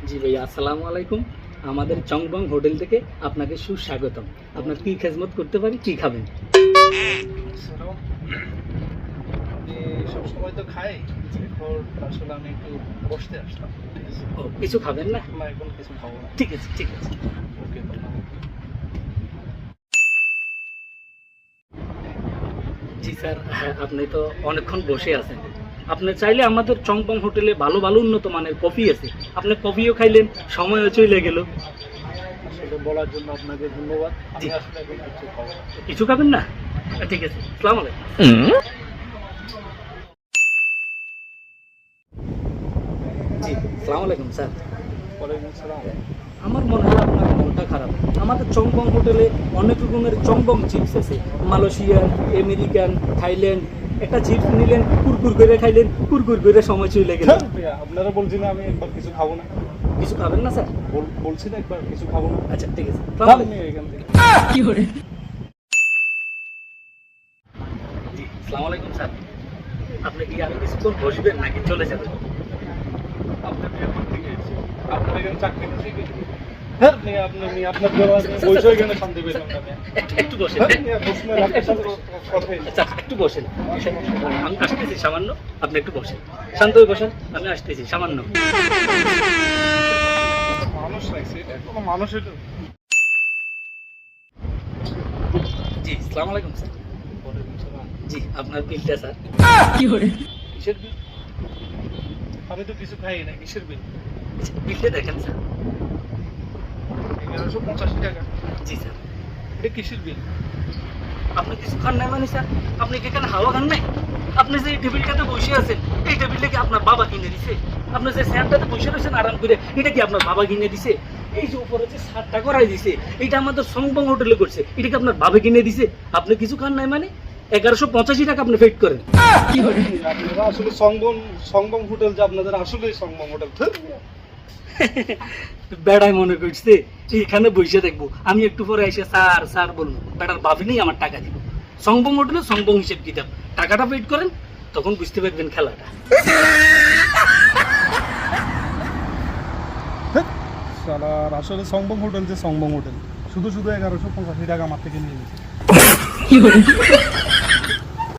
আসসালামু আলাইকুম। আমাদের চংবং হোটেল থেকে আপনাকে সুস্বাগতম। আপনার কি খেজমত করতে পারি কি খাবেন? সবসময় তো খাই আসলে আমি একটু বসতে আসলাম। ও কিছু খাবেন না? এখন কিছু খাব না। ঠিক আছে ঠিক আছে। ওকে জি স্যার হ্যাঁ, আপনি তো অনেকক্ষণ বসে আছেন। আপনি চাইলে আমাদের চংবং হোটেলে ভালো ভালো উন্নত মানের কফি আছে। আপনি কফিও খাইলেন সময়ও চলে গেল। বলার জন্য আপনাকে ধন্যবাদ। কিছু খাবেন না? ঠিক আছে সালাম আলাইকুম। আলাইকুম স্যার। আমার মনে হয় আপনার মনটা খারাপ। আমাদের চংবং হোটেলে অনেক রকমের চংবং চিপস আছে। মালয়েশিয়ান আমেরিকান থাইল্যান্ড একটা চিপস নিলেন কুরকুর করে খাইলেন কুরকুর করে সময় চলে গেল। হ্যাঁ, আপনারা বলছি না আমি একবার কিছু খাব না। কিছু খাবেন না স্যার? বলছি না একবার কিছু খাব না। আচ্ছা ঠিক আছে। এখান থেকে। জি সালাম আলাইকুম স্যার। আপনি কি আরও কিছুক্ষণ বসবেন নাকি চলে যাবেন। আপনার এখানে চাকরি আমি বসে এখানে শান্তি পেলাম না, মেয়ে। একটু- একটু বসেন। মেয়ে, বসুন না, আপনার সাথে কথা হয়েছে। আচ্ছা একটু বসেন। আমি আসতেছি সামান্য আপনি একটু বসেন। শান্ত হয়ে বসেন আমি আসতেছি সামান্য। মানুষ লাগছে এটা কোনো মানুষের জি সালাম আলাইকুম স্যার। জি আপনার বিলটা স্যার। কিসের বিল? আমি তো কিছু খাই না কিসের বিল? বিলটা দেখেন স্যার। এগারোশো পঁচাশি টাকা। জি স্যার। এটা কিসের বিল আপনি কিছু খান নাই মানে স্যার? আপনি কি এখানে হাওয়া খান নাই? আপনি যে টেবিলটাতে বসে আছেন এই টেবিলটা কি আপনার বাবা কিনে দিছে? আপনি যে স্যারটাতে বসে রয়েছেন আরাম করে এটা কি আপনার বাবা কিনে দিছে? এই যে উপরে যে সারটা করাই দিছে এটা আমাদের সংবং হোটেলে করছে এটা কি আপনার বাবা কিনে দিছে? আপনি কিছু খান নাই মানে? এগারোশো পঁচাশি টাকা আপনি পেড করেন। আসলে সঙ্গম সঙ্গম হোটেল যে আপনাদের আসলে সঙ্গম হোটেল বেড়াই মনে করছে এখানে বসে দেখব। আমি একটু পরে এসে স্যার স্যার বলব বেটার ভাবিলেই আমার টাকা দিব। সংবং হোটেলে সংবং হিসেব কিতাব। টাকাটা পেড করেন তখন বুঝতে পারবেন খেলাটা। শালার আসলে সংবম হোটেল যে সংবম হোটেল। শুধু শুধু এগারোশো পঁচাশি টাকা আমার থেকে নিয়ে গেছে